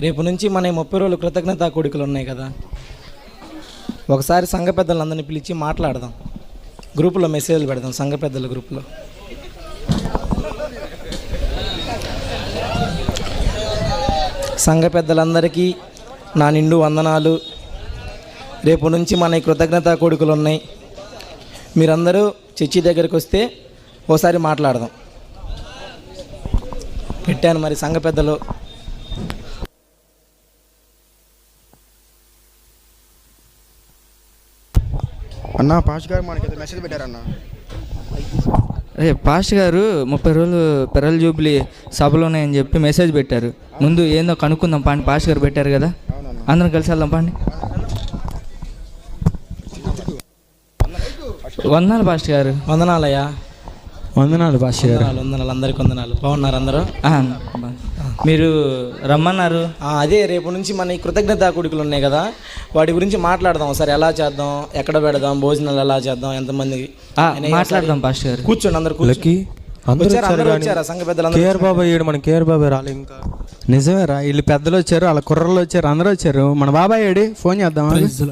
రేపు నుంచి మన ఈ ముప్పై రోజులు కృతజ్ఞతా కోడికలు ఉన్నాయి కదా. ఒకసారి సంఘ పెద్దలందరినీ పిలిచి మాట్లాడదాం. గ్రూపులో మెసేజ్లు పెడదాం సంఘ పెద్దల గ్రూపులో. సంఘ పెద్దలందరికీ నా నిండు వందనాలు. రేపు నుంచి మన ఈ కృతజ్ఞతా కోడికలు ఉన్నాయి. మీరందరూ చర్చి దగ్గరికి వస్తే ఓసారి మాట్లాడదాం. పెట్టాను మరి సంఘ పెద్దలు. అన్న పాస్ట్ గారు మనకి మెసేజ్ పెట్టారన్న. అదే పాస్ట్ గారు ముప్పై రోజులు పెరల్ జూబ్లీ సభలు ఉన్నాయని చెప్పి మెసేజ్ పెట్టారు. ముందు ఏందో కనుక్కుందాం పాండి పాస్ట్ గారు పెట్టారు కదా. అందరం కలిసి వెళ్దాం పాండి. వందనాలు పాస్ట్ గారు. వందనాలయ్యా. వందనాలు భాష గారు. వందనాలు అందరికి వందనాలు. బాగున్నారు అందరూ? మీరు రమ్మన్నారు? ఆ, అదే రేపు నుంచి మన ఈ కృతజ్ఞతా కూడికలు ఉన్నాయి కదా. వాటి గురించి మాట్లాడదాం ఒకసారి. ఎలా చేద్దాం? ఎక్కడ పెడదాం? భోజనాలు ఎలా చేద్దాం? అని మాట్లాడదాం పాస్ట్ గారు. కూర్చోండి అందరు కూర్చోండి. లక్కీ అందరూ వచ్చారా? వచ్చారు వచ్చారా? సంఘ పెద్దలు కేఆర్ బాబాయ్ ఏడు మన కేఆర్ బాబాయ్ రాలే ఇంకా. నిజమేరా వీళ్ళు పెద్దలు వచ్చారు వాళ్ళ కుర్రలు వచ్చారు అందరూ వచ్చారు. మన బాబాయ్ ఏడి? ఫోన్ ట్రర్.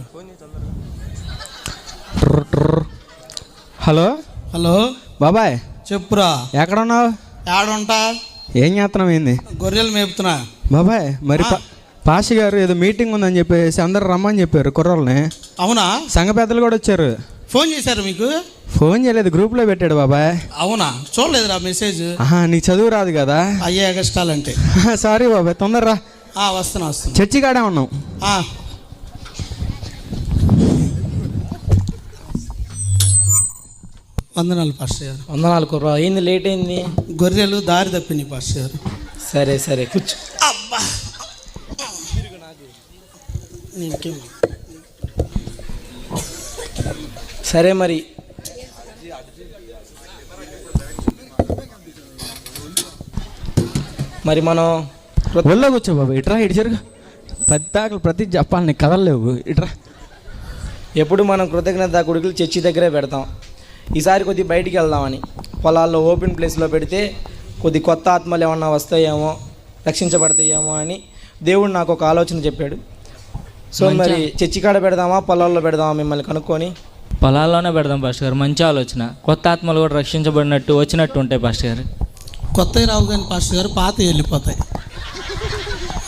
హలో? హలో? బాబాయ్? చెప్పురా. ఎక్కడ ఉన్నావు ఏం చేస్తున్నావు ఏంది? గొర్రెలు మేపుతున్నా. బాబాయ్ మరి పాష గారు ఏదో మీటింగ్ ఉందని చెప్పేసి అందరు రమ్మని చెప్పారు కుర్రల్ని అవునా? సంఘ పెద్దలు కూడా వచ్చారు. ఫోన్ చేశారు మీకు? ఫోన్ చేయలేదు గ్రూప్లో పెట్టాడు బాబాయ్. అవునా? చూడలేదురా మెసేజ్. ఆహా నీకు చదువు రాదు కదా. అయ్యే కష్టాలంటే సారీ బాబాయ్ తొందరరా. వస్తున్నా వస్తున్నా. చర్చి కాడే ఉన్నాం. వందనాలు పాస్టర్ గారు. వందనాలు కుర్ర. అయింది లేట్ అయింది? గొర్రెలు దారి తప్పింది పాస్టర్ గారు. సరే సరే కూర్చో. అబ్బా! సరే మరి. మరి మనం కృత- ఒళ్ళో కూర్చో బాబాయ్ ఇట్రా ఇటు జరుగు. ప్రతి ప్రతి చెప్పాలి నీకు కదలలేవు. ఇట్రా. ఎప్పుడు మనం కృతజ్ఞత కొడుకులు చర్చి దగ్గరే పెడతాం. ఈసారి కొద్ది బయటికి వెళ్దామని. పొలాల్లో ఓపెన్ ప్లేస్లో పెడితే కొద్ది కొత్త ఆత్మలు ఏమన్నా వస్తాయేమో రక్షించబడతాయేమో అని దేవుడు నాకు ఒక ఆలోచన చెప్పాడు. సో మరి చర్చి కాడ పెడదామా పొలాల్లో పెడదామా మిమ్మల్ని కనుక్కొని? పొలాల్లోనే పెడదాం పాస్ట్ గారు మంచి ఆలోచన. కొత్త ఆత్మలు కూడా రక్షించబడినట్టు వచ్చినట్టు ఉంటాయి పాస్ట్ గారు. కొత్తవి రావు కానీ పాస్టర్ గారు పాత వెళ్ళిపోతాయి.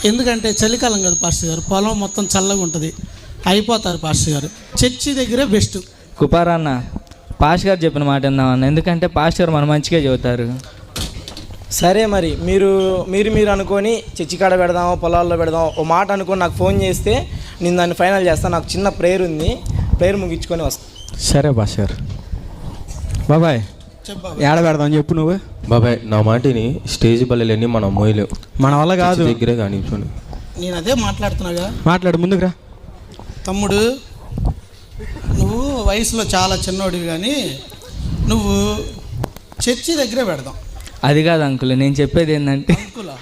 ఎందుకంటే చలికాలం కదా పాస్టర్ గారు పొలం మొత్తం చల్లగా ఉంటుంది. అయిపోతారు పాస్టర్ గారు. చర్చి దగ్గరే బెస్ట్. కుపారన్న పాస్ట్ గారు చెప్పిన మాట విందామన్న ఎందుకంటే పాస్ట్ గారు మన మంచిగా చెబుతారు. సరే మరి మీరు మీరు మీరు అనుకొని చర్చి కాడ పెడదామా పొలాల్లో పెడదాం ఓ మాట అనుకొని నాకు ఫోన్ చేస్తే నేను దాన్ని ఫైనల్ చేస్తాను నాకు చిన్న ప్రేయర్ ఉంది. ప్రేయర్ ముగించుకొని వస్తాను సరే భాష గారు. బాబాయ్ చెప్పా ఏడ పెడదాం చెప్పు నువ్వు. బాబాయ్ నా మాటిని స్టేజ్ బల్లెలన్నీ మనం మోయలేవు మన వల్ల కాదు. దగ్గరే కానీ చూడండి నేను అదే మాట్లాడుతున్నాగా. మాట్లాడు ముందుకు రా. తమ్ముడు వయసులో చాలా చిన్నోడివి కానీ నువ్వు చర్చి దగ్గరే పెడదాం. అది కాదు అంకుల్ నేను చెప్పేది ఏంటంటే అంకులా?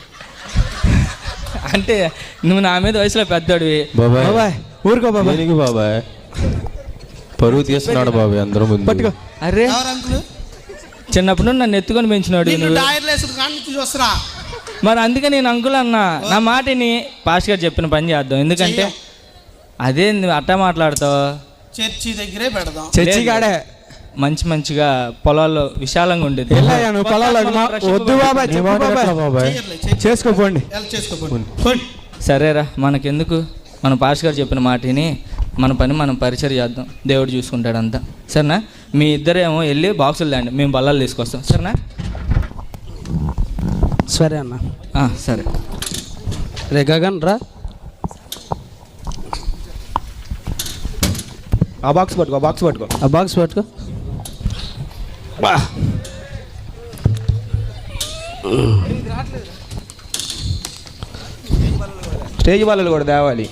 అంటే నువ్వు నా మీద వయసులో పెద్దోడివి. బాబాయ్. బాబాయ్ ఊరుకో బాబాయ్. దేనికి బాబాయ్? పరువు తీస్తున్నాడు బాబాయ్ అందరూ ముందు. పట్టుకో. అరే ఎవరు అంకులు? చిన్నప్పుడు నన్ను ఎత్తుకొని పెంచినాడు నిన్ను నువ్వు. కానీ మరి అందుకే నేను అంకుల్ అన్నా. నా మాటిని పాస్ట్ గారు చెప్పిన పని చేద్దాం. ఎందుకంటే. అదే నువ్వు అట్టా మాట్లాడతావు? చర్చి దగ్గరే పెడదాం. చర్చి. కాడే మంచి మంచిగా పొలాల్లో విశాలంగా ఉండేది నువ్వు వద్దు బాబాయ్ నీ చెప్పు మాట బాబాయ్. ఎట్లా బాబాయ్? చెయ్యర్లే, చర్చి చేసుకోపోండి. వెళ్ళి చేసుకోపోండి. పోండి. సరేరా మనకెందుకు? మన పాస్ట్ గారు చెప్పిన మాటిని మన పని మనం పరిచయం చేద్దాం. దేవుడు చూసుకుంటాడు అంతా సరేనా? మీ ఇద్దరేమో వెళ్ళి బాక్సులు తేండి. మేము బల్లాలు తీసుకొస్తాం. సరేనా? సరే అన్న. ఆ, సరే. రే గగన్ రా. ఆ బాక్స్ పట్టుకో ఆ బాక్స్ పట్టుకో. ఆ బాక్స్ పట్టుకో. స్టేజ్ బల్లలు కూడా తేవాలి.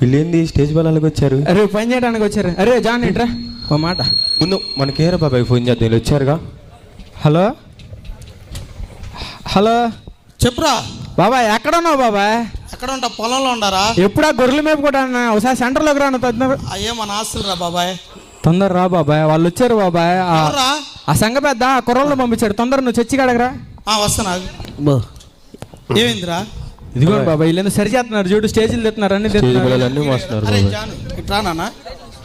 వీళ్ళు ఏంది స్టేజ్ బల్లాలకు వచ్చారు? అరే పని చేయడానికి వచ్చారు. అరే జాన్ ఇట్రా. ఓ మాట. ముందు మన కేఆర్ బాబాయ్ ఫోన్ చేద్దాం వీళ్ళు వచ్చారుగా. హలో? హలో? చెప్పురా. బాబాయ్ ఎక్కడ ఉన్నావు బాబాయ్? ఎక్కడ ఉంటా? పొలంలో ఉండారా? ఎప్పుడా గొర్రెలు మేపుకోవడానికి ఒకసారి సెంటర్లోకి రాను తొందర. అయ్యే మన ఆస్తులు రా బాబాయ్. తొందర రా బాబాయ్ వాళ్ళు వచ్చారు బాబాయ్. ఆ-? ఆ సంఘ పెద్ద ఆ కుర్రోళ్ళు పంపించాడు. తొందర నువ్వు చర్చి కడగరా ఆ, వస్తున్నా. ఏమైందిరా? ఇదిగోండి బాబాయ్ వీళ్ళు సరి చేస్తున్నారు. చూడు స్టేజీలు తెస్తున్నారు అన్ని స్టేజ్ తెస్తున్నారు పిల్లలు అన్నీ మోస్తున్నారు అరే బాబాయ్. జాను ఇట్రా నాన్న.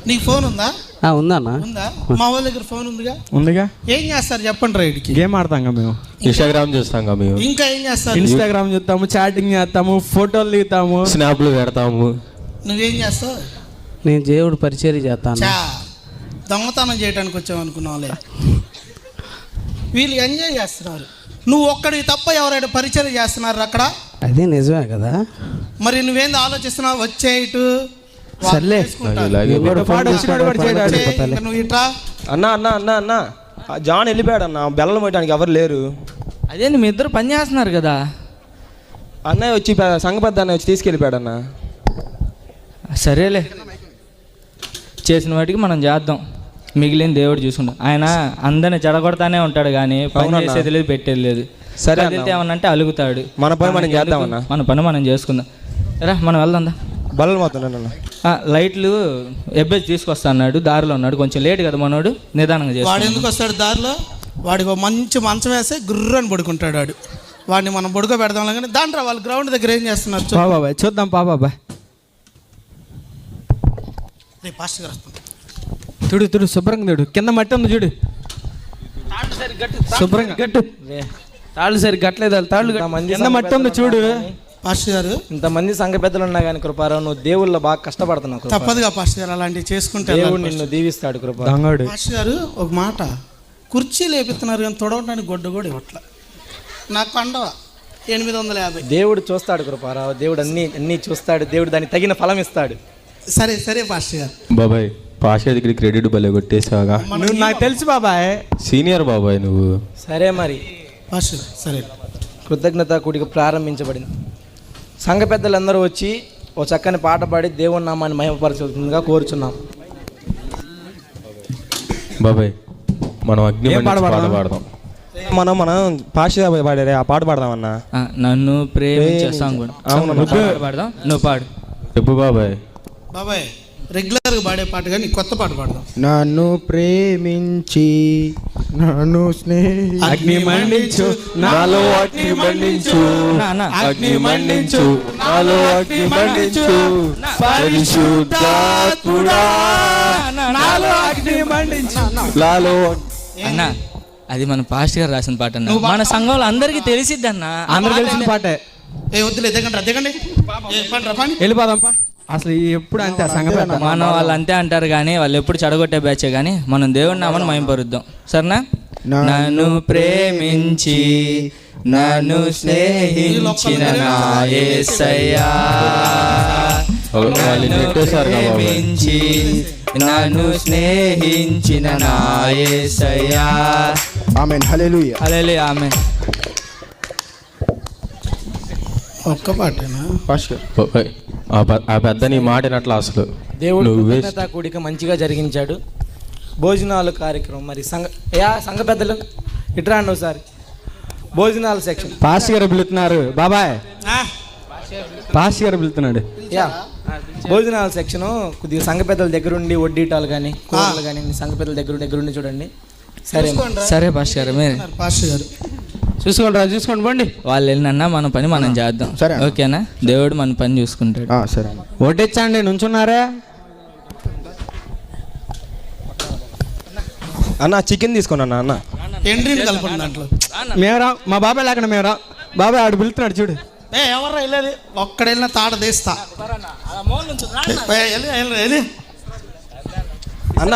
నీకు ఫోన్ ఉందా? ఆ, ఉందన్న. ఉందా? మా వాళ్ళ దగ్గర ఫోన్ ఉందిగా? ఉందిగా? ఏం చేస్తారు చెప్పండి రైడ్కి గేమ్ ఆడతాం మేము. ఇన్స్టాగ్రామ్ చూస్తాం మేము. ఇంకా ఏం చేస్తారు? ఇన్స్టాగ్రామ్ చూస్తాము చాటింగ్ చేస్తాము ఫోటోలు దిగుతాము. స్నాప్లు పెడతాము. నువ్వేం చేస్తావు? నేను దేవుడు పరిచర్య చేస్తాను. చా దొంగతనం చేయడానికి వచ్చావు అనుకున్నావులే. వీళ్ళు ఎంజాయ్ చేస్తున్నారు. నువ్వు ఒక్కడికి తప్ప ఎవరైనా పరిచయం చేస్తున్నారు అక్కడ? అదే నిజమే కదా. మరి నువ్వేంది ఆలోచిస్తున్నావు? వచ్చే ఇటు. వాళ్ళు సర్లే. అన్న అన్న అన్న అన్న. ఆ జాన్ వెళ్ళిపోయాడు అన్న బెల్లం పోయడానికి ఎవరు లేరు. అదేంటి మీ ఇద్దరు పని చేస్తున్నారు కదా. అన్నయ్య వచ్చి సంఘ పెద్ద అన్నయ్య వచ్చి తీసుకెళ్ళిపోయాడు అన్న సరేలే. చేసిన వాటికి మనం చేద్దాం. మిగిలిన దేవుడు చూసుకుంటాం. ఆయన అందరిని చెడగొడతానే ఉంటాడు కానీ పని. చేసేది లేదు పెట్టేది లేదు. సరే అన్న. కదిలితే ఏమన్నంటే అలుగుతాడు. మన పని మనం చేద్దామన్నా. మన పని మనం చేసుకుందాం. రా మనం వెళ్దాం అన్న ఆ, లైట్లు ఎబ్బేసి తీసుకొస్తా అన్నాడు దారిలో ఉన్నాడు. కొంచెం లేట్ కదా మనోడు నిదానంగా వాడు చేస్తాడు ఎందుకు వస్తాడు దారిలో? వాడికి ఒక మంచి మంచం వేస్తే గుర్రని పడుకుంటాడు వాడు. వాడిని మనం బుడక పెడదాం కానీ దాంట్లో వాళ్ళు గ్రౌండ్ దగ్గర ఏం చేస్తున్నారు బాబాయ్ చూద్దాం పా బాబాయ్. పాస్ట్ గారు వస్తున్నారు. చూడు చూడు శుభ్రంగా చూడు కింద మట్టి ఉంది చూడు. శుభ్రంగా గట్టు తాళ్ళు సరి గట్లేదు తాళ్ళు కింద మట్టి ఉంది చూడు. పాస్టర్ గారు ఇంతమంది సంఘ పెద్దలు ఉన్నా కానీ కృపారావు నువ్వు దేవుళ్ళ బాగా కష్టపడుతున్నావు. తప్పదుగా పాస్టర్ గారు అలాంటివి చేసుకుంటే దేవుడు నిన్ను దీవిస్తాడు కృప. దొంగడు. పాస్టర్ గారు ఒక మాట. కుర్చీ లేపిస్తున్నారు కానీ తొడవడానికి గొడ్డ కూడా ఇవ్వట్ల. నాకు పండవ ఎనిమిది వందల యాభై. దేవుడు చూస్తాడు కృపారావు దేవుడు అన్ని అన్ని చూస్తాడు దేవుడు దానికి తగిన ఫలం ఇస్తాడు. సరే సరే పాస్టర్ గారు. బాబాయ్ పాషా దగ్గర క్రెడిట్ భలే కొట్టేసావుగా. నువ్వు నాకు తెలుసు బాబాయ్. సీనియర్ బాబాయ్ నువ్వు. సరే మరి. పాస్టర్ సరే. కృతజ్ఞత కూడిక ప్రారంభించబడింది. సంఘ పెద్దలందరూ వచ్చి ఓ చక్కని పాట పాడి దేవుని నామాన్ని మహిమపరచుతుందిగా కోరుచున్నాం బాబాయ్ మనం అగ్ని పాట పాడదాం? పాడదాం మనం మనం పాష పాడారే ఆ పాట పాడదామన్నా ఆ, నన్ను ప్రేమించే సాంగ్. అవును. పాడదాం నువ్వు పాడు చెప్పు బాబాయ్ బాబాయ్ రెగ్యులర్గా పాడే పాట కానీ కొత్త పాట పాడదాం. నన్ను ప్రేమించి నన్ను స్నేహి అగ్ని మండించు నాలో అగ్ని మండించు. అగ్ని మండించు నాలో అగ్ని మండించు పరిశుద్ధాత్ముడా నాలో అగ్ని మండించు నాలో అన్న అది మన పాస్ట్ గారు రాసిన పాట అన్న. మన సంఘంలో అందరికీ తెలిసిద్ది అన్న అందరు తెలిసిన పాటే ఏ వద్దులే దిగండి దిగండి ఏ, అసలు ఎప్పుడు అంతే సంగతి అంతా. మన వాళ్ళు అంతే అంటారు కానీ వాళ్ళు ఎప్పుడు చెడగొట్టే బ్యాచే కానీ మనం దేవుడి నామని మయంపరుద్దాం. సరేనా? నన్ను ప్రేమించి నన్ను స్నేహించిన నా యేసయ్యా వాళ్ళు నెట్టేశారు కదా బాబాయ్ ప్రేమించి నన్ను స్నేహించిన నా యేసయ్యా ఆమెన్. హల్లెలూయా. అలే ఆమె ఒక్క పాటేనా బాబాయ్ ఆ పె- ఆ పెద్ద నీ మాట వినట్లా అసలు. దేవుడు కృతజ్ఞత కూడిక మంచిగా జరిగించాడు. భోజనాలు కార్యక్రమం మరి సంఘ యా సంఘ పెద్దలు ఇట్రా అండి ఒకసారి. భోజనాల సెక్షన్. పాస్ గారు పిలుతున్నారు. బాబాయ్. ఆ, పాస్ గారు పిలుతున్నాడు. యా. భోజనాల సెక్షన్ కొద్దిగా సంఘ పెద్దల దగ్గరుండి వడ్డీటాలు కానీ కూరలు కానీ సంఘ పెద్దల దగ్గర దగ్గరుండి చూడండి. సరే. సరే పాస్ట్ గారు మీరు. పాస్టర్ గారు. చూసుకోండి రా చూసుకోండి బండి వాళ్ళు వెళ్ళినన్నా మన పని మనం చేద్దాం. సరే. ఓకేనా? దేవుడు మన పని చూసుకుంటాడు. ఆ, సరే ఓటెచ్చండి నుంచున్నారే? అన్న చికెన్ తీసుకోండి అన్న అన్న. ఎండ్రీని కలపండి దాంట్లో. మేరా మా బాబాయ్ లేకుండా మేరా. బాబాయ్ ఆడు పిలుతున్నాడు చూడు. ఏ ఎవర్రా వెళ్ళేది? ఒక్కడెళ్ళిన తాట తీస్తా. ఏ, వెళ్ళు, వెళ్ళు, వెళ్ళు. అన్న.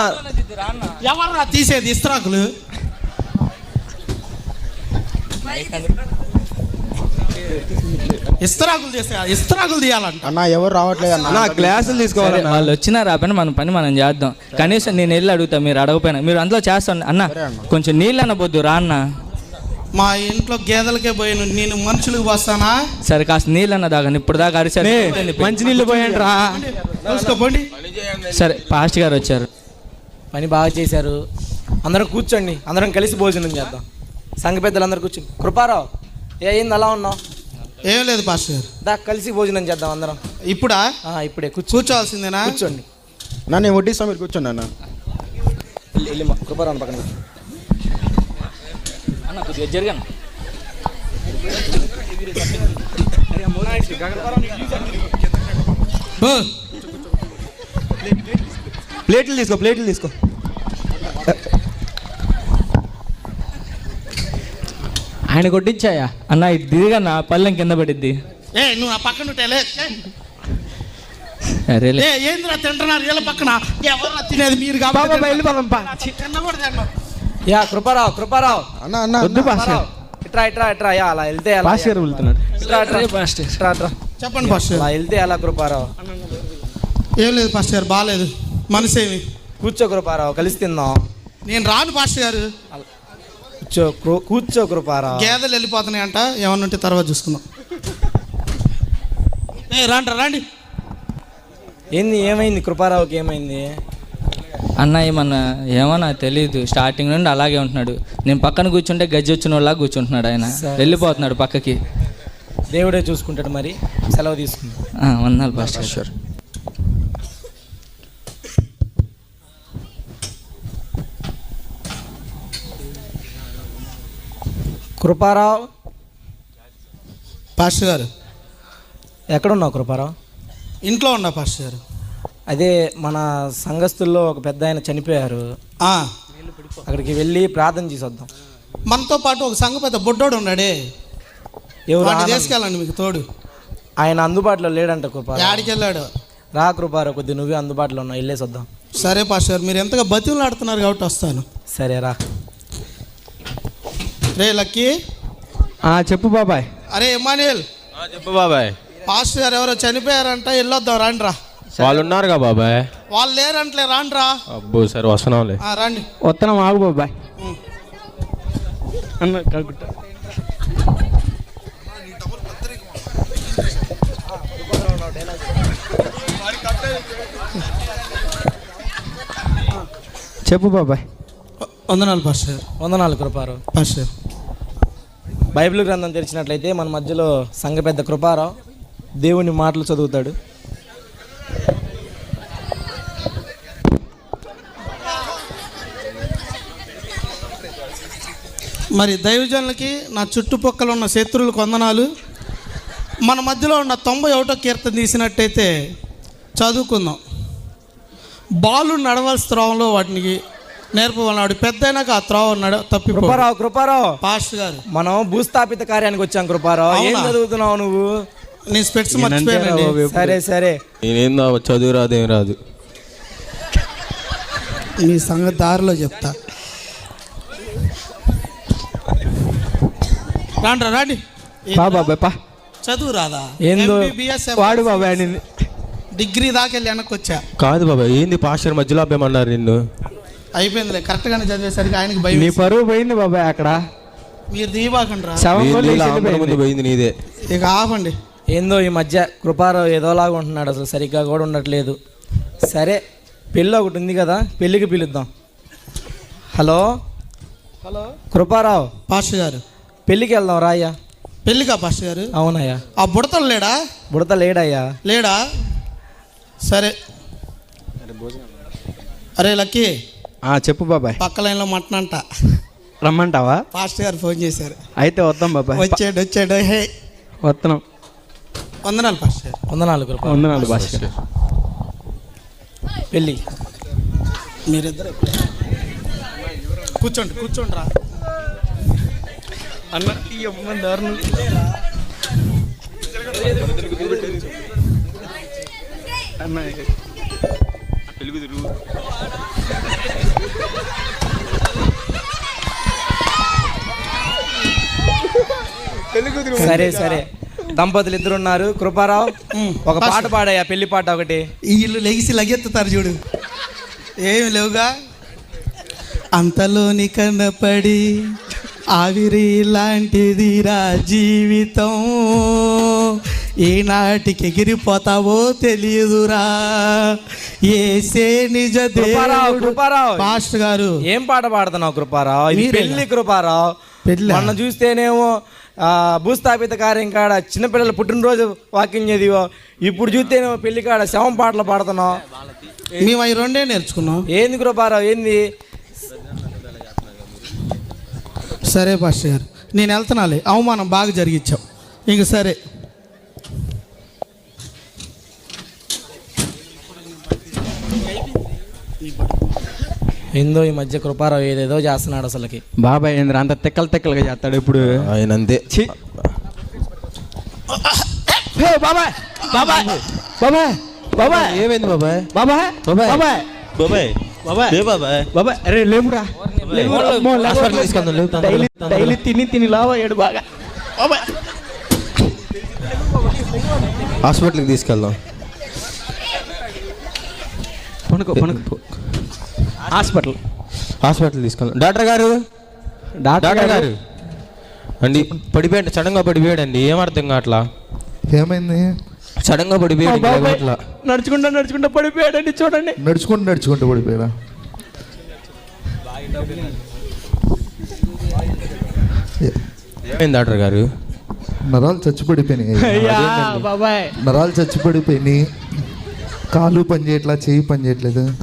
ఎవర్రా తీసేది ఇస్త్రాకులు? ఇస్త్రాకులు తీసే ఇస్త్రాకులు తీయాలంట. అన్న ఎవరు రావట్లేదు అన్న? గ్లాసులు సరే, తీసుకోవాలన్న వాళ్ళు వచ్చినా రాపైనా మన పని మనం చేద్దాం. కనీసం నేను వెళ్ళి అడుగుతా మీరు అడగపోయినా. మీరు అందులో చేస్తాను. అన్న కొంచెం నీళ్ళు అనబోద్దు రా అన్న. మా ఇంట్లో గేదెలకే పోయిన నేను మనుషులకు పోస్తానా? సరే కాస్త నీళ్ళు అన్న దాకా ఇప్పుడు దాకా అరిసారు మంచి నీళ్ళు పోయండి రా. చూసుకోపోండి సరే పాస్ట్ గారు వచ్చారు. పని బాగా చేశారు. అందరం కూర్చోండి. అందరం కలిసి భోజనం చేద్దాం. సంఘ పెద్దలు అందరూ కూర్చోండి కృపారావు ఏ అయింది అలా ఉన్నావు? ఏం లేదు పాస్టర్ గారు. దా కలిసి భోజనం చేద్దాం అందరం. ఇప్పుడా? ఆ, ఇప్పుడే కూర్చో. కూర్చోవాల్సిందేనా? కూర్చోండి. నన్ను నేను వడ్డిస్తా మీరు కూర్చోండి అన్న. వెళ్ళి- వెళ్ళి మా కృపారావు పక్కన కూర్చో. అన్న కొద్దిగా జరిగాను. ప్లేట్లు తీసుకో ప్లేట్లు తీసుకో. ఆయన కొట్టించాయా? అన్న ఇటు దిగన్నా పల్లెం కింద పడిద్ది. ఏ నువ్వు నా పక్కన అరేలే ఏంద్రా తింటున్నారు? వీళ్ళ పక్కన. ఎవరు తినేది మీరు కాబట్టి తినకూడదు అన్నావు. యా కృపారావు కృపారావు. అన్న అన్న వద్దు పాస్టర్. కృపారావు. ఇట్రా ఇట్రా ఇట్రా యా అలా వెళ్తే అలా. పాస్టర్ గారు వెళ్తున్నాడు. ఇట్రా ఇట్రా. ఇట్రా ఇట్రా. చెప్పండి పాస్టర్. అలా గారు వెళ్తే అలా కృపారావు. ఏం లేదు పాస్టర్ గారు బాగాలేదు. మనసేమి? కూర్చో కృపారావు కలిసి తిందాం. నేను రాను పాస్టర్ గారు. కూర్చో కృ- కూర్చో కృపారావు గేదెలు వెళ్ళిపోతున్నాయి అంట ఏమన్నా ఉంటే తర్వాత చూసుకుందాం. ఏ రాండి రాండి. ఏంది ఏమైంది కృపారావుకి ఏమైంది? అన్న ఏమన్నా ఏమో నాకు తెలియదు స్టార్టింగ్ నుండి అలాగే ఉంటున్నాడు. నేను పక్కన కూర్చుంటే గజ్జి వచ్చిన వాళ్ళ కూర్చుంటున్నాడు ఆయన. వెళ్ళిపోతున్నాడు పక్కకి. దేవుడే చూసుకుంటాడు మరి. సెలవు తీసుకుందాం. ఆ, వందనాలు పాస్టర్ కృపారావు? పాస్టర్ గారు. ఎక్కడున్నావు కృపారావు? ఇంట్లో ఉన్నా పాస్టర్ గారు. అదే మన సంఘస్థుల్లో ఒక పెద్ద ఆయన చనిపోయారు. అక్కడికి వెళ్ళి ప్రార్థన చేసి వద్దాం మనతో పాటు ఒక సంఘ పెద్ద బుడ్డోడు ఉన్నాడే. ఎవరు? తీసుకెళ్ళండి మీకు తోడు. ఆయన అందుబాటులో లేడంట కృపారావు. యాడికి వెళ్ళాడు? రా కృపారావు కొద్ది నువ్వే అందుబాటులో ఉన్నావు. వెళ్ళేసి వద్దాం సరే పాస్టర్ గారు మీరు ఎంతగా బతిమలు ఆడుతున్నారు కాబట్టి వస్తాను. సరే రా. రే లక్కీ. ఆ, చెప్పు బాబాయ్. అరే ఇమానియల్ చెప్పు బాబాయ్. పాస్టర్ గారు ఎవరో చనిపోయారంట వెళ్ళొద్దాం రాండి రా వాళ్ళు ఉన్నారుగా బాబాయ్? వాళ్ళు లేరంటలే రాండి రా అబ్బో సరే వస్తున్నాంలే. ఆ, రండి. వస్తున్నాం ఆగు బాబాయ్. అన్న చెప్పు బాబాయ్. వందనాలు పాస్టర్ వందనాలు కృపారావు. పాస్టర్ బైబిల్ గ్రంథం తెరిచినట్లయితే మన మధ్యలో సంఘ పెద్ద కృపారావు దేవుని మాటలు చదువుతాడు. మరి దైవజనులకి నా చుట్టుపక్కల ఉన్న శత్రువులకు వందనాలు. మన మధ్యలో ఉన్న తొంభై ఒకటో కీర్తన తీసినట్టయితే చదువుకుందాం. బాలు నడవలసిన త్రోవలో వాటిని నేర్పమన్నాడు పెద్ద అయినాక ఆ త్రోవ నడ తప్పిపో కృపారావు కృపారావు. పాస్టర్ గారు. మనం భూస్థాపిత కార్యానికి వచ్చాం కృపారావు. ఏం? చదువుతున్నావు నువ్వు? నేను స్పెట్స్ సరే సరే. నేనేందో చదువు రాదు రాదు. మీ సంగతి దారిలో చెప్తా. రాండి రాండి. పా చదువు రాదా? ఏందో? వాడు బాబాయ్ నిన్ను డిగ్రీ దాకా వెళ్ళి వెనక్కి వచ్చా కాదు బాబాయ్ ఏంది పాస్టర్ మధ్యలో అబ్బాయమన్నారు నిన్ను? అయిపోయిందిలే కరెక్ట్గానే చదివేసరికి ఆయనకి భయం నీ పరువు పోయింది బాబాయ్ అక్కడ. మీరు దీవాకండి రా శవం ముందు. పోయింది నీదే. ఇక ఆపండి. ఏందో ఈ మధ్య కృపారావు ఏదోలాగా ఉంటున్నాడు అసలు సరిగ్గా కూడా ఉండట్లేదు. సరే పెళ్ళి ఒకటి ఉంది కదా పెళ్ళికి పిలుద్దాం. హలో? హలో? కృపారావు? పాస్టర్ గారు. పెళ్ళికి వెళ్దాం రాయ్యా పెళ్ళికా పాస్టర్ గారు? అవునయ్యా. ఆ బుడతలు లేడా? బుడత లేడయ్యా. లేడా? సరే. అరే లక్కీ. ఆ, చెప్పు బాబాయ్. పక్క లైన్లో మటన్ అంట. రమ్మంటావా? పాస్టర్ గారు ఫోన్ చేశారు. అయితే వద్దాం బాబాయ్. వచ్చాడు వచ్చాడు హే. వస్తున్నాం వందనాలు పాస్టర్ గారు. వందనాలు కృప వందనాలు భాస్కర్. పెళ్ళి మీరిద్దరు కూర్చోండి కూర్చోండి రా అన్న ఈ అమ్మ దారుణం. అన్న సరే సరే. దంపతులు ఇద్దరు ఉన్నారు. కృపారావు ఒక పాట పాడయ్యా పెళ్ళి పాట ఒకటి. వీళ్ళు లెగిసి లగెత్తుతారు చూడు. ఏమి లేవుగా? అంతలోని కన్నపడి ఆవిరి లాంటిదిరా జీవితం. ఏనాటికి ఎగిరిపోతావో తెలియదురా. ఏసే నిజ కృపారావు కృపారావు. పాస్టర్ గారు. ఏం పాట పాడుతున్నావు కృపారావు? ఇది మీరేనా? పెళ్ళి కృపారావు. పెళ్ళా? మొన్న చూస్తేనేమో ఆ, భూస్థాపిత కార్యం కాడ చిన్నపిల్లల పుట్టినరోజు వాకింగ్ చదివో ఇప్పుడు చూస్తేనేమో పెళ్ళి కాడ శవం పాటలు పాడుతున్నావు. మేము అవి రెండే నేర్చుకున్నాం. ఏంది కృపారావు? ఏంది? సరే పాస్టర్ గారు నేను వెళ్తున్నాలే. అవమానం బాగా జరిగించావు. ఇంక సరే. ఏందో ఈ మధ్య కృపారావు ఏదేదో చేస్తున్నాడు అసలుకి. బాబాయ్ ఏంద్ర అంత తిక్కలు తిక్కలుగా చేస్తాడు ఇప్పుడు? ఆయన అంతే. ఛీ. బాబాయ్ బాబాయ్ బాబాయ్ బాబాయ్. ఏమైంది బాబాయ్? బాబాయ్ బాబాయ్. బాబాయ్. బాబాయ్. ఏ బాబాయ్. బాబాయ్ అరే లేమురా లేమురా. అమ్మో, లేమురా. హాస్పిటల్ తీసుకెళ్దాం, లేవు, తొందరగా. డైలీ డైలీ తిని తిని లావ్ అయ్యాడు బాగా. బాబాయ్. హాస్పిటల్కి తీసుకెళ్దాం. పనుకో పనుకో. హాస్పిటల్. హాస్పిటల్ తీసుకెళ్దాం. డాక్టర్ గారు? డాక్టర్ గారు. అండి పడిపోయాడు సడన్గా పడిపోయాడండి. ఏం అర్థం కావట్లా? ఏమైంది? సడన్గా పడిపోయాడు లేవట్లా. నడుచుకుంటా నడుచుకుంటా పడిపోయాడండి చూడండి. నడుచుకుంటూ నడుచుకుంటూ పడిపోయారా ఏమైంది డాక్టర్ గారు? నరాలు చచ్చి పడిపోయినాయి అయ్యా బాబాయ్. నరాలు చచ్చి పడిపోయినాయి కాలు పని చేయట్లా చేయి పని చేయట్లేదు.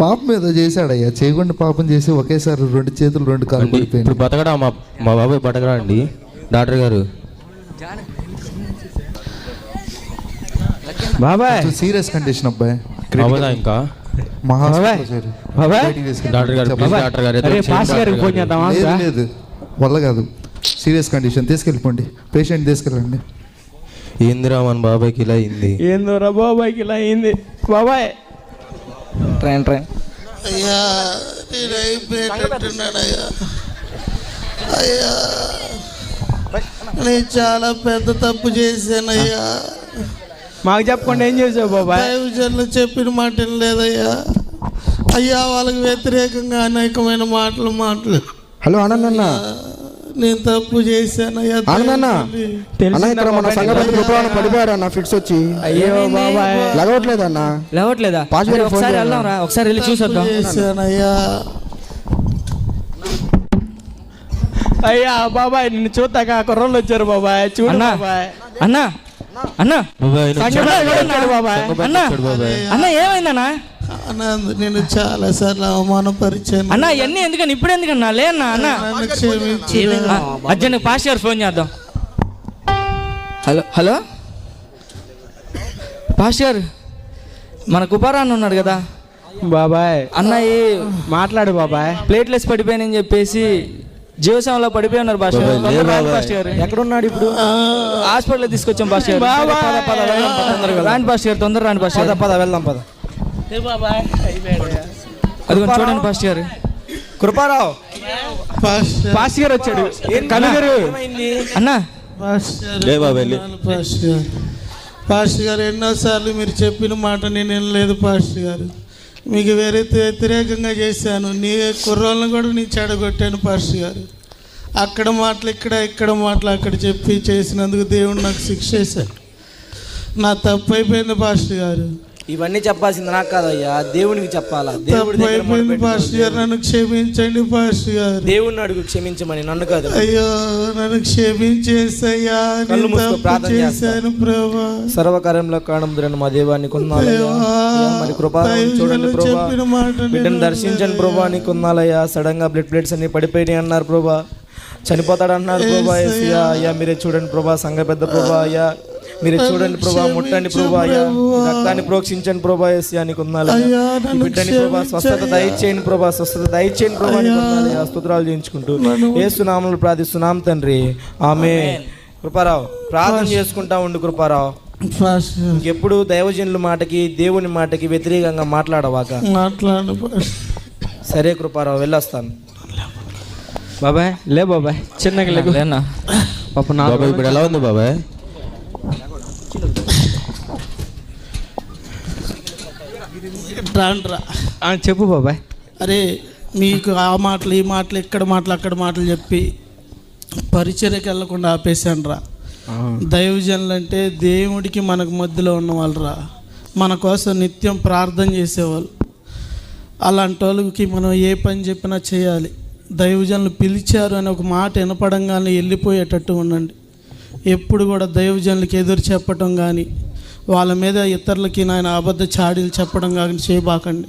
పాపం ఏదో చేశాడయ్యా. చేయకుండా పాపం చేసి ఒకేసారి రెండు చేతులు రెండు కాలు అండి ఇప్పుడు బతకడా మా మా బాబాయ్ బతకడా అండి? డాక్టర్ గారు. బాబాయ్. సీరియస్ కండిషన్ అబ్బాయి. అవదా ఇంకా. డాక్టర్ గారు డాక్టర్ ఫోన్. చేద్దామా? లేదు. వల్ల కాదు. Serious condition. తీసుకెళ్ళిపోండి. పేషెంట్ తీసుకెళ్ళండి. ఏందిరా మన బాబాయ్కి ఇలా అయింది? ఏందోరా బాబాయ్కి ఇలా అయింది. బాబాయ్. Train train. అయ్యా నేను అయిపోయేటట్టున్నానయ్యా అయ్యా. నేను చాలా పెద్ద తప్పు చేశానయ్యా మాకు చెప్పకుండా ఏం చేసావు బాబాయ్? దైవజనులు చెప్పిన మాట లేదయ్యా అయ్యా వాళ్ళకి వ్యతిరేకంగా అనేకమైన మాటలు మాటలు హలో ఆనందన్న నేను తప్పు చేశానయ్యా తండ్రి. అన్న ఇక్కడ మన సంగతి కృపణ పడిపోయాడు అన్న ఫిట్స్ వచ్చి. అయ్యో బాబాయ్. లగవట్లేదన్న లేవట్లేదా పాస్ గారికి అరే, ఫోన్ ఒకసారి? వెళ్దాం రా. ఒకసారి వెళ్ళి చూసొద్దాం. చేశానయ్యా. అయ్యా బాబాయ్ నిన్ను ఆ కుర్రోళ్ళు వచ్చారు బాబాయ్. చూడు అన్నా బాబాయ్. అన్నా అన్నా. అన్నా. బాబాయ్. అన్న ఏమైందన్నా? నేను చాలా సార్లు అవమానపరిచాను. అన్న ఇవన్నీ ఎందుకని? ఇప్పుడు ఎందుకన్నా? లే అన్నా అన్న. నన్ను క్షమించు. అర్జున్ పాస్ గారు ఫోన్ చేద్దాం. Hello hello? పాస్ గారు మన కుపారాన్ని ఉన్నాడు కదా? బాబాయ్. అన్న ఈ మాట్లాడు బాబాయ్. ప్లేట్లెస్ పడిపోయానని చెప్పేసి జీవసంలో పడిపోయి ఉన్నారు భాష గారు. ఎక్కడున్నాడు ఇప్పుడు? హాస్పిటల్ తీసుకొచ్చాం పాస్ గారు. రాండి పాస్ గారు తొందర రాండి పాస్ పద పద వెళ్దాం పద. అది చూడండి పాస్ గారు. కృపారావు. పాస్టర్. పాస్ గారు వచ్చాడు. కనుగరు అన్నా. పాస్టర్. లే బాబాయ్, లే. పాస్టర్. గారు పాస్టర్ గారు ఎన్నోసార్లు మీరు చెప్పిన మాట నేను వినలేదు పాస్టర్ గారు. మీకు వేరే వ్యతిరేకంగా చేశాను. నీ కుర్రోళ్ళని కూడా నీ చెడగొట్టాను పాస్టర్ గారు. అక్కడ మాటలు ఇక్కడ ఇక్కడ మాటలు అక్కడ చెప్పి చేసినందుకు దేవుడు నాకు శిక్ష వేశాడు. నా తప్పు అయిపోయింది పాస్టర్ గారు. ఇవన్నీ చెప్పాల్సింది నాకు కాదయ్యా. దేవునికి చెప్పాలా? దేవుడి నన్ను క్షమించండి గారు. దేవుణ్ణి అడుగు క్షమించమని నన్ను కాదు. అయ్యో నన్ను క్షమించేసయ్యా కళ్ళు ప్రార్థన. చేశాను ప్రభా. సర్వకార్యంలో కాణముద్రని మా దేవాన్ని అయ్యా, మరి కృపారం చూడండి ప్రభా. బిడ్డను దర్శించండి ప్రభా నీకు కొందాలయ్యా సడన్గా బ్లడ్ ప్లేట్స్ అన్ని పడిపోయినాయి అన్నారు ప్రభా. చనిపోతాడు అన్నారు ప్రభా అయ్యా మీరే చూడండి ప్రభా సంఘ పెద్ద ప్రభా అయ్యా. మీరే చూడండి ప్రభా ముట్టండి ప్రభా రక్తాన్ని ప్రోక్షించండి ప్రభా ఏసయ్యా నీకు బిడ్డని ప్రభా స్వస్థత దయచేయండి ప్రభా స్వస్థత దయచేయండి ప్రభా నీకు స్తోత్రాలు చేయించుకుంటూ. ఏసునామలు ప్రార్థిస్తున్నాం తండ్రి. ఆమె కృపారావు ప్రార్థన చేసుకుంటా ఉండు కృపారావు. ఇంకెప్పుడు దైవజనుల మాటకి దేవుని మాటకి వ్యతిరేకంగా మాట్లాడవాక. మాట్లాడు. సరే కృపారావు వెళ్ళొస్తాను. బాబాయ్ లే బాబాయ్. చిన్నగా లేనా? పాప నా బాబాయ్ ఇప్పుడు ఎలా ఉంది బాబాయ్? రాండ్రా. ఆ, చెప్పు బాబాయ్. అరే మీకు ఆ మాటలు ఈ మాటలు ఇక్కడ మాటలు అక్కడ మాటలు చెప్పి పరిచర్యకి వెళ్ళకుండా ఆపేశాను రా దైవజనులు అంటే దేవుడికి మనకు మధ్యలో ఉన్న వాళ్ళు రా మన కోసం నిత్యం ప్రార్థన చేసేవాళ్ళు. అలాంటి వాళ్ళకి మనం ఏ పని చెప్పినా చేయాలి. దైవజనులు పిలిచారు అని ఒక మాట వినపడంగానే వెళ్ళిపోయేటట్టు ఉండండి. ఎప్పుడు కూడా దైవజనులకి ఎదురు చెప్పటం కానీ వాళ్ళ మీద ఇతరులకి నాయన అబద్ధ చాడీలు చెప్పడం కానీ చేయబాకండి.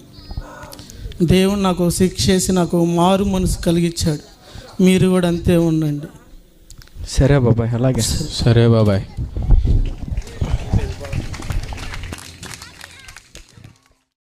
దేవుడు నాకు శిక్ష చేసి నాకు మారు మనసు కలిగించాడు మీరు కూడా అంతే ఉండండి. సరే బాబాయ్ అలాగే. సరే బాబాయ్.